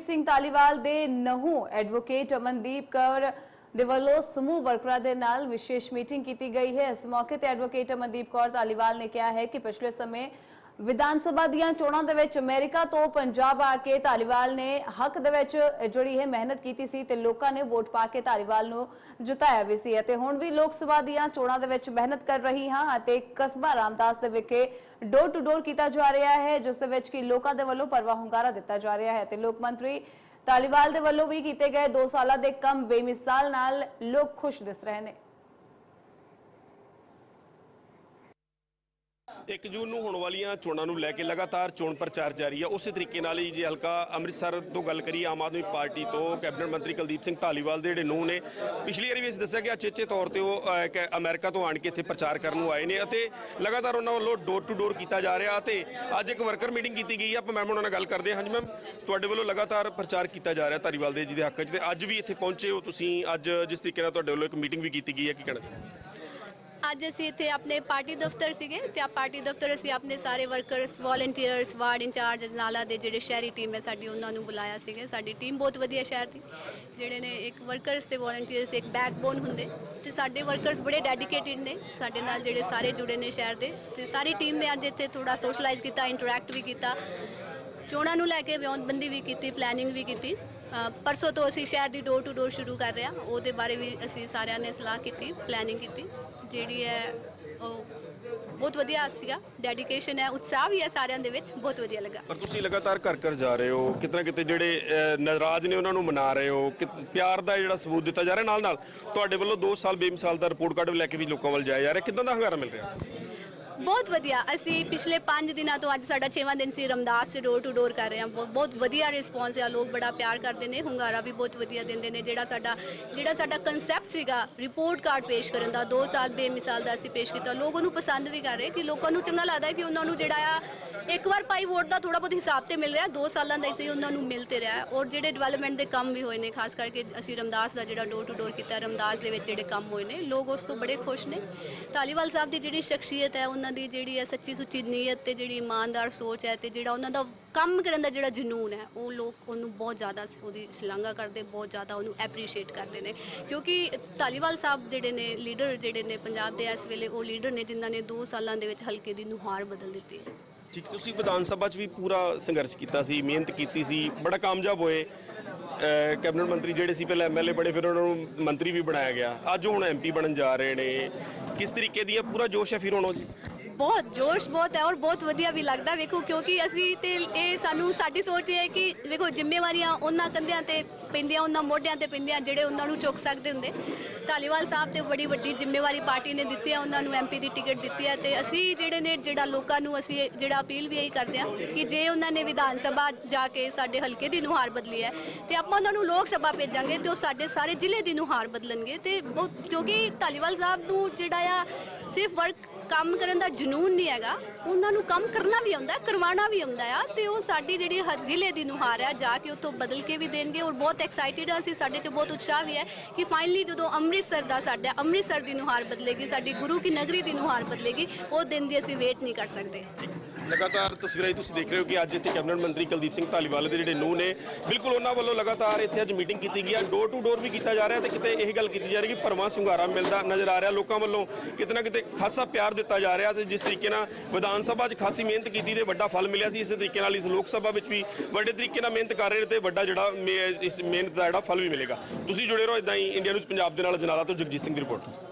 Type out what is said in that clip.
ਕੁਲਦੀਪ ਸਿੰਘ ਤਾਲੀਵਾਲ ਦੇ ਨਹੂ ਐਡਵੋਕੇਟ ਅਮਨਦੀਪ ਕੌਰ ਦੇ ਵੱਲੋਂ ਸਮੂਹ ਵਰਕਰਾਂ ਦੇ ਨਾਲ ਵਿਸ਼ੇਸ਼ ਮੀਟਿੰਗ ਕੀਤੀ ਗਈ ਹੈ ਇਸ ਮੌਕੇ ਤੇ ਐਡਵੋਕੇਟ ਅਮਨਦੀਪ ਕੌਰ ਤਾਲੀਵਾਲ ਨੇ ਕਿਹਾ ਹੈ ਕਿ ਪਿਛਲੇ ਸਮੇਂ ਵਿਧਾਨ ਸਭਾ ਦੀਆਂ ਚੋਣਾਂ ਦੇ ਵਿੱਚ ਅਮਰੀਕਾ ਤੋਂ ਪੰਜਾਬ ਆ ਕੇ ਧਾਲੀਵਾਲ ਨੇ ਹੱਕ ਦੇ ਵਿੱਚ ਜਿਹੜੀ ਹੈ ਮਿਹਨਤ ਕੀਤੀ ਸੀ ਤੇ ਲੋਕਾਂ ਨੇ ਵੋਟ ਪਾ ਕੇ ਧਾਲੀਵਾਲ ਨੂੰ ਜਿਤਾਇਆ ਵੀ ਸੀ। ਅਤੇ ਹੁਣ ਵੀ ਲੋਕ ਸਭਾ ਦੀਆਂ ਚੋਣਾਂ ਦੇ ਵਿੱਚ ਮਿਹਨਤ ਕਰ ਰਹੀ ਹਾਂ ਅਤੇ ਕਸਬਾ ਰਾਮਦਾਸ ਦੇ ਵਿਖੇ ਡੋਰ ਟੂ ਡੋਰ ਕੀਤਾ ਜਾ ਰਿਹਾ ਹੈ, ਜਿਸ ਦੇ ਵਿੱਚ ਕਿ ਲੋਕਾਂ ਦੇ ਵੱਲੋਂ ਪਰਵਾ ਹੁੰਗਾਰਾ ਦਿੱਤਾ ਜਾ ਰਿਹਾ ਹੈ। ਤੇ ਲੋਕ ਮੰਤਰੀ ਧਾਲੀਵਾਲ ਦੇ ਵੱਲੋਂ ਵੀ ਕੀਤੇ ਗਏ 2 ਸਾਲਾਂ ਦੇ ਕੰਮ ਬੇਮਿਸਾਲ ਨਾਲ ਲੋਕ ਖੁਸ਼ ਦਿਸ ਰਹੇ ਨੇ। 1 ਜੂਨ ਨੂੰ ਹੋਣ ਵਾਲੀਆਂ ਚੋਣਾਂ ਨੂੰ ਲੈ ਕੇ ਲਗਾਤਾਰ ਚੋਣ ਪ੍ਰਚਾਰ ਜਾਰੀ ਹੈ ਉਸੇ ਤਰੀਕੇ ਨਾਲ ਹੀ ਜੇ ਹਲਕਾ ਅੰਮ੍ਰਿਤਸਰ ਤੋਂ ਗੱਲ ਕਰੀਏ ਆਮ ਆਦਮੀ ਪਾਰਟੀ ਤੋਂ ਕੈਬਨਿਟ ਮੰਤਰੀ ਕੁਲਦੀਪ ਸਿੰਘ ਧਾਲੀਵਾਲ ਦੇ ਜਿਹੜੇ ਨੂੰਹ ਨੇ ਪਿਛਲੀ ਵਾਰੀ ਵੀ ਅਸੀਂ ਦੱਸਿਆ ਕਿ ਅਚੇਚੇ ਤੌਰ ਤੇ ਉਹ ਅਹ, ਇੱਕ ਅਮਰੀਕਾ ਤੋਂ ਆਣ ਕੇ ਇੱਥੇ ਪ੍ਰਚਾਰ ਕਰਨ ਨੂੰ ਆਏ ਨੇ ਅਤੇ ਲਗਾਤਾਰ ਉਹਨਾਂ ਵੱਲੋਂ ਡੋਰ ਟੂ ਡੋਰ ਕੀਤਾ ਜਾ ਰਿਹਾ ਅਤੇ ਅੱਜ ਇੱਕ ਵਰਕਰ ਮੀਟਿੰਗ ਕੀਤੀ ਗਈ ਹੈ ਆਪਾਂ ਮੈਮ ਉਹਨਾਂ ਨਾਲ ਗੱਲ ਕਰਦੇ ਹਾਂ। ਹਾਂਜੀ ਮੈਮ ਤੁਹਾਡੇ ਵੱਲੋਂ ਲਗਾਤਾਰ ਪ੍ਰਚਾਰ ਕੀਤਾ ਜਾ ਰਿਹਾ ਧਾਲੀਵਾਲ ਦੇ ਜੀ ਦੇ ਹੱਕ 'ਚ ਤੇ ਅੱਜ ਵੀ ਇੱਥੇ ਪਹੁੰਚੇ ਹੋ ਤੁਸੀਂ। ਅੱਜ ਜਿਸ ਤਰੀਕੇ ਨਾਲ ਤੁਹਾਡੇ ਵੱਲੋਂ ਇੱਕ ਮੀਟਿੰਗ ਵੀ ਕੀਤੀ ਗਈ ਹੈ ਕੀ ਕਹਿਣਾ ਅੱਜ ਅਸੀਂ ਇੱਥੇ ਆਪਣੇ ਪਾਰਟੀ ਦਫ਼ਤਰ ਸੀਗੇ ਤੇ ਆ ਪਾਰਟੀ ਦਫ਼ਤਰ ਅਸੀਂ ਆਪਣੇ ਸਾਰੇ workers volunteers ward incharge, Ajnala ਦੇ ਜਿਹੜੇ ਸ਼ਹਿਰੀ ਟੀਮ ਹੈ, ਸਾਡੀ ਉਹਨਾਂ ਨੂੰ ਬੁਲਾਇਆ ਸੀਗੇ। ਸਾਡੀ ਟੀਮ ਬਹੁਤ ਵਧੀਆ ਸ਼ਹਿਰ ਦੀ ਜਿਹੜੇ ਨੇ ਇੱਕ ਵਰਕਰਸ ਤੇ ਵੋਲੰਟੀਅਰਸ ਇੱਕ ਬੈਕਬੋਨ ਹੁੰਦੇ ਤੇ ਸਾਡੇ ਵਰਕਰਸ ਬੜੇ ਡੈਡੀਕੇਟਿਡ ਨੇ, ਸਾਡੇ ਨਾਲ ਜਿਹੜੇ ਸਾਰੇ ਜੁੜੇ ਨੇ ਸ਼ਹਿਰ ਦੇ ਤੇ ਸਾਰੀ ਟੀਮ ਨੇ ਅੱਜ ਇੱਥੇ ਥੋੜਾ ਸੋਸ਼ਲਾਈਜ਼ ਕੀਤਾ ਇੰਟਰੈਕਟ ਵੀ ਕੀਤਾ, ਚੋਣਾਂ ਨੂੰ ਲੈ ਕੇ ਵਿਉਂਤਬੰਦੀ ਵੀ ਕੀਤੀ ਪਲੈਨਿੰਗ ਵੀ ਕੀਤੀ। ਪਰਸੋਂ ਤੋਂ ਅਸੀਂ ਸ਼ਹਿਰ ਦੀ ਡੋਰ ਟੂ ਡੋਰ ਸ਼ੁਰੂ ਕਰ ਰਹੇ ਹਾਂ। ਉਹਦੇ ਬਾਰੇ ਵੀ ਅਸੀਂ ਸਾਰਿਆਂ ਨੇ ਸਲਾਹ ਕੀਤੀ ਪਲੈਨਿੰਗ ਕੀਤੀ। ਜਿਹੜੀ ਹੈ ਉਹ ਬਹੁਤ ਵਧੀਆ ਸੀਗਾ। ਡੈਡੀਕੇਸ਼ਨ ਹੈ ਉਤਸ਼ਾਹ ਵੀ ਹੈ ਸਾਰਿਆਂ ਦੇ ਵਿੱਚ। ਬਹੁਤ ਵਧੀਆ ਲੱਗਾ। ਪਰ ਤੁਸੀਂ ਲਗਾਤਾਰ ਘਰ ਘਰ ਜਾ ਰਹੇ ਹੋ। ਕਿਤਨਾ ਕਿਤੇ ਜਿਹੜੇ ਅਹ, ਨਾਰਾਜ਼ ਨੇ ਉਹਨਾਂ ਨੂੰ ਮਨਾ ਰਹੇ ਹੋ। ਕਿ ਪਿਆਰ ਦਾ ਜਿਹੜਾ ਸਬੂਤ ਦਿੱਤਾ ਜਾ ਰਿਹਾ ਨਾਲ ਨਾਲ ਤੁਹਾਡੇ ਵੱਲੋਂ 2 ਸਾਲ ਬੇਮਿਸਾਲ ਦਾ ਰਿਪੋਰਟ ਕਾਰਡ ਵੀ ਲੈ ਕੇ ਵੀ ਲੋਕਾਂ ਵੱਲ ਜਾਇਆ ਜਾ ਰਿਹਾ। ਕਿਦਾਂ ਦਾ ਹੰਗਾਰਾ ਮਿਲ ਰਿਹਾ? ਬਹੁਤ ਵਧੀਆ। ਅਸੀਂ ਪਿਛਲੇ 5 ਦਿਨਾਂ ਤੋਂ ਅੱਜ ਸਾਡਾ 6ਵਾਂ ਦਿਨ ਸੀ। ਰਮਦਾਸ ਸੇ ਡੋਰ ਟੂ ਡੋਰ ਕਰ ਰਹੇ ਹਾਂ। ਬਹੁ ਬਹੁਤ ਵਧੀਆ ਰਿਸਪੌਂਸ ਆ। ਲੋਕ ਬੜਾ ਪਿਆਰ ਕਰਦੇ ਨੇ। ਹੁੰਗਾਰਾ ਵੀ ਬਹੁਤ ਵਧੀਆ ਦਿੰਦੇ ਨੇ। ਜਿਹੜਾ ਸਾਡਾ ਜਿਹੜਾ ਸਾਡਾ ਕਨਸੈਪਟ ਸੀਗਾ ਰਿਪੋਰਟ ਕਾਰਡ ਪੇਸ਼ ਕਰਨ ਦਾ 2 ਸਾਲ ਬੇਮਿਸਾਲ ਦਾ ਅਸੀਂ ਪੇਸ਼ ਕੀਤਾ। ਲੋਕ ਉਹਨੂੰ ਪਸੰਦ ਵੀ ਕਰ ਰਹੇ ਕਿ ਲੋਕਾਂ ਨੂੰ ਚੰਗਾ ਲੱਗਦਾ ਹੈ ਕਿ ਉਹਨਾਂ ਨੂੰ ਜਿਹੜਾ ਆ, ਇੱਕ ਵਾਰ ਪਾਈ ਵੋਟ ਦਾ ਥੋੜਾ ਬਹੁਤ ਹਿਸਾਬ ਤੇ ਮਿਲ ਰਿਹਾ। 2 ਸਾਲਾਂ ਦਾ ਇਸੇ ਉਹਨਾਂ ਨੂੰ ਮਿਲ ਤੇ ਰਿਹਾ ਹੈ। ਔਰ ਜਿਹੜੇ ਡਿਵੈਲਪਮੈਂਟ ਦੇ ਕੰਮ ਵੀ ਹੋਏ ਨੇ, ਖਾਸ ਕਰਕੇ ਅਸੀਂ ਰਮਦਾਸ ਦਾ ਜਿਹੜਾ ਡੋਰ ਟੂ ਡੋਰ ਕੀਤਾ, ਰਮਦਾਸ ਦੇ ਵਿੱਚ ਜਿਹੜੇ ਕੰਮ ਹੋਏ ਨੇ, ਲੋਕ ਉਸ ਤੋਂ ਬੜੇ ਖੁਸ਼ ਨੇ। ਧਾਲੀਵਾਲ ਸਾਹਿਬ ਦੀ ਜਿਹੜੀ ਸ਼ਖਸੀਅਤ ਹੈ, ਉਹਨਾਂ ਦੀ ਜਿਹੜੀ ਹੈ ਸੱਚੀ ਸੁੱਚੀ ਨੀਅਤ ਤੇ ਜਿਹੜੀ ਇਮਾਨਦਾਰ ਸੋਚ ਹੈ ਤੇ ਜਿਹੜਾ ਉਹਨਾਂ ਦਾ ਕੰਮ ਕਰਨ ਦਾ ਜਿਹੜਾ ਜਨੂਨ ਹੈ, ਉਹ ਲੋਕ ਉਹਨੂੰ ਬਹੁਤ ਜ਼ਿਆਦਾ ਉਹਦੀ ਸ਼ਲਾਘਾ ਕਰਦੇ, ਬਹੁਤ ਜ਼ਿਆਦਾ ਉਹਨੂੰ ਐਪਰੀਸ਼ੀਏਟ ਕਰਦੇ ਨੇ। ਕਿਉਂਕਿ ਧਾਲੀਵਾਲ ਸਾਹਿਬ ਜਿਹੜੇ ਨੇ ਲੀਡਰ ਜਿਹੜੇ ਨੇ ਪੰਜਾਬ ਦੇ, ਇਸ ਵੇਲੇ ਉਹ ਲੀਡਰ ਨੇ ਜਿਨ੍ਹਾਂ ਨੇ 2 ਸਾਲਾਂ ਦੇ ਵਿੱਚ ਹਲਕੇ ਦੀ ਨੁਹਾਰ ਬਦਲ ਦਿੱਤੀ ਹੈ। ਠੀਕ, ਤੁਸੀਂ ਵਿਧਾਨ ਸਭਾ 'ਚ ਵੀ ਪੂਰਾ ਸੰਘਰਸ਼ ਕੀਤਾ ਸੀ, ਮਿਹਨਤ ਕੀਤੀ ਸੀ, ਬੜਾ ਕਾਮਯਾਬ ਹੋਏ। ਕੈਬਨਿਟ ਮੰਤਰੀ ਜਿਹੜੇ ਸੀ, ਪਹਿਲਾਂ ਐਮਐਲਏ ਬੜੇ ਫਿਰ ਉਹਨਾਂ ਨੂੰ ਮੰਤਰੀ ਵੀ ਬਣਾਇਆ ਗਿਆ। ਅੱਜ ਹੁਣ ਐਮਪੀ ਬਣਨ ਜਾ ਰਹੇ ਨੇ। ਕਿਸ ਤਰੀਕੇ ਦੀ ਹੈ ਪੂਰਾ ਜੋਸ਼ ਹੈ ਫਿਰ ਹੁਣ ਉਹ? ਬਹੁਤ ਜੋਸ਼ ਬਹੁਤ ਹੈ ਔਰ ਬਹੁਤ ਵਧੀਆ ਵੀ ਲੱਗਦਾ, ਵੇਖੋ, ਕਿਉਂਕਿ ਅਸੀਂ ਤੇ ਇਹ ਸਾਨੂੰ, ਸਾਡੀ ਸੋਚ ਇਹ ਹੈ ਕਿ ਵੇਖੋ, ਜ਼ਿੰਮੇਵਾਰੀਆਂ ਉਹਨਾਂ ਕੰਧਿਆਂ ਤੇ ਪੈਂਦੀਆਂ, ਉਹਨਾਂ ਮੋਢਿਆਂ ਤੇ ਪੈਂਦੀਆਂ ਜਿਹੜੇ ਉਹਨਾਂ ਨੂੰ ਚੁੱਕ ਸਕਦੇ ਹੁੰਦੇ। ਧਾਲੀਵਾਲ ਸਾਹਿਬ ਤੇ ਬੜੀ ਵੱਡੀ ਜ਼ਿੰਮੇਵਾਰੀ ਪਾਰਟੀ ਨੇ ਦਿੱਤੀ ਹੈ, ਉਹਨਾਂ ਨੂੰ ਐਮਪੀ ਦੀ ਟਿਕਟ ਦਿੱਤੀ ਹੈ ਤੇ ਅਸੀਂ ਜਿਹੜੇ ਨੇ, ਜਿਹੜਾ ਲੋਕਾਂ ਨੂੰ ਅਸੀਂ ਇਹ- ਜਿਹੜਾ ਅਪੀਲ ਵੀ ਇਹੀ ਕਰਦੇ ਹਾਂ ਕਿ ਜੇ ਉਹਨਾਂ ਨੇ ਵਿਧਾਨ ਸਭਾ ਜਾ ਕੇ ਸਾਡੇ ਹਲਕੇ ਦੀ ਨੁਹਾਰ ਬਦਲੀ ਹੈ ਤੇ ਆਪਾਂ ਉਹਨਾਂ ਨੂੰ ਲੋਕ ਸਭਾ ਭੇਜਾਂਗੇ ਤੇ ਉਹ ਸਾਡੇ ਸਾਰੇ ਜ਼ਿਲ੍ਹੇ ਦੀ ਨੁਹਾਰ ਬਦਲਣਗੇ ਤੇ ਬਹੁਤ, ਕਿਉਂਕਿ ਧਾਲੀਵਾਲ ਸਾਹਿਬ ਨੂੰ ਜਿਹੜਾ ਆ ਸਿਰਫ ਵਰਕ ਕੰਮ ਕਰਨ ਦਾ ਜਨੂਨ ਨਹੀਂ ਹੈਗਾ। ਉਹਨਾਂ ਨੂੰ ਕੰਮ ਕਰਨਾ ਵੀ ਆਉਂਦਾ, ਕਰਵਾਉਣਾ ਵੀ ਆਉਂਦਾ ਆ ਤੇ ਉਹ ਸਾਡੀ ਜਿਹੜੀ ਹ- ਜ਼ਿਲ੍ਹੇ ਦੀ ਨੁਹਾਰ ਆ, ਜਾ ਕੇ ਉੱਥੋਂ ਬਦਲ ਕੇ ਵੀ ਦੇਣਗੇ ਔਰ ਬਹੁਤ ਐਕਸਾਈਟਿਡ ਆ। ਅਸੀਂ ਸਾਡੇ 'ਚ ਬਹੁਤ ਉਤਸ਼ਾਹ ਵੀ ਹੈ ਕਿ ਫਾਈਨਲੀ ਜਦੋਂ ਅੰਮ੍ਰਿਤਸਰ ਦਾ ਸਾਡਾ, ਅੰਮ੍ਰਿਤਸਰ ਦੀ ਨੁਹਾਰ ਬਦਲੇਗੀ, ਸਾਡੀ ਗੁਰੂ ਕੀ ਨਗਰੀ ਦੀ ਨੁਹਾਰ ਬਦਲੇਗੀ, ਉਹ ਦਿਨ ਦੀ ਅਸੀਂ ਵੇਟ ਨਹੀਂ ਕਰ ਸਕਦੇ। ਲਗਾਤਾਰ ਤਸਵੀਰਾਂ ਹੀ ਤੁਸੀਂ ਦੇਖ ਰਹੇ ਹੋ ਕਿ ਅੱਜ ਇੱਥੇ ਕੈਬਨਿਟ ਮੰਤਰੀ ਕੁਲਦੀਪ ਸਿੰਘ ਧਾਲੀਵਾਲ ਦੇ ਜਿਹੜੇ ਨੂੰਹ ਨੇ, ਬਿਲਕੁਲ ਉਹਨਾਂ ਵੱਲੋਂ ਲਗਾਤਾਰ ਇੱਥੇ ਅੱਜ ਮੀਟਿੰਗ ਕੀਤੀ ਗਈ ਹੈ ਡੋਰ ਟੂ ਡੋਰ ਵੀ ਕੀਤਾ ਜਾ ਰਿਹਾ ਤੇ ਕਿਤੇ ਇਹ ਗੱਲ ਕੀਤੀ ਜਾ ਰਹੀ ਕਿ ਭਰਵਾਂ ਸੰਘਾਰਾ ਮਿਲਦਾ ਨਜ਼ਰ ਆ ਰਿਹਾ। ਲੋਕਾਂ ਵੱਲੋਂ ਕਿਤੇ ਨਾ ਕਿਤੇ ਖਾਸਾ ਪਿਆਰ ਦਿੱਤਾ ਜਾ ਰਿਹਾ ਤੇ ਜਿਸ ਤਰੀਕੇ ਨਾਲ ਵਿਧਾਨ ਸਭਾ 'ਚ ਖਾਸੀ ਮਿਹਨਤ ਕੀਤੀ ਤੇ ਵੱਡਾ ਫਲ ਮਿਲਿਆ ਸੀ, ਇਸੇ ਤਰੀਕੇ ਨਾਲ ਇਸ ਲੋਕ ਸਭਾ ਵਿੱਚ ਵੀ ਵੱਡੇ ਤਰੀਕੇ ਨਾਲ ਮਿਹਨਤ ਕਰ ਰਹੇ ਨੇ ਤੇ ਵੱਡਾ ਜਿਹੜਾ ਮੇ- ਇਸ ਮਿਹਨਤ ਦਾ ਜਿਹੜਾ ਫਲ ਵੀ ਮਿਲੇਗਾ। ਤੁਸੀਂ ਜੁੜੇ ਰਹੋ ਇਦਾਂ ਹੀ ਇੰਡੀਆ ਨਿਊਜ਼ ਪੰਜਾਬ ਦੇ ਨਾਲ, ਜਨਾਲਾ ਤੋਂ ਜਗਜੀਤ ਸਿੰਘ ਦੀ ਰਿਪੋਰਟ।